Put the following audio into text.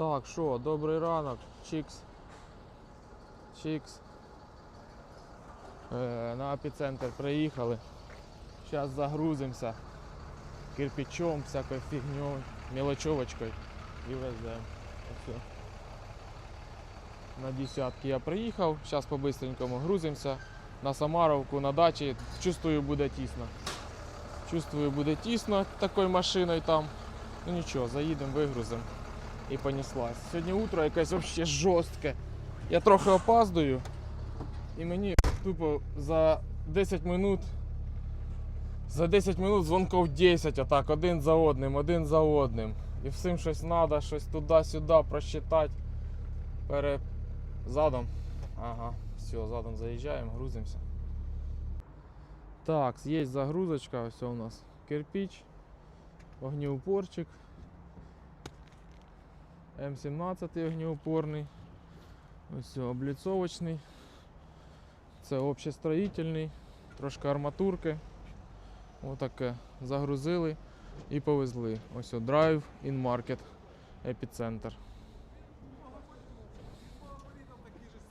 Так, що, добрий ранок, Чікс. Чікс. Е, на епіцентр приїхали. Зараз загрузимося кирпичом, всякою фігньою, мелочовочкою і веземо. На десятки я приїхав, зараз по-бистренькому грузимося. На Самаровку, на дачі. Чувствую, буде тісно. Чувствую, буде тісно такою машиною там. Ну нічого, заїдемо, вигрузимо і понеслась. Сьогодні утро якесь взагалі жорстке. Я трохи опаздую, і мені тупо за 10 минут. За 10 минут дзвонків 10, отак, один за одним, один за одним. І всім щось треба, щось туди-сюди просчитати. Пере... Задом. Ага, все, задом заїжджаємо, грузимося. Так, є загрузочка, ось у нас кирпич, вогнеупорчик. М17 огнеупорний. Ось обліцовочний. Це общестроїтельний, трошки арматурки. Отаке. Загрузили і повезли. Ось о, Drive in market епіцентр.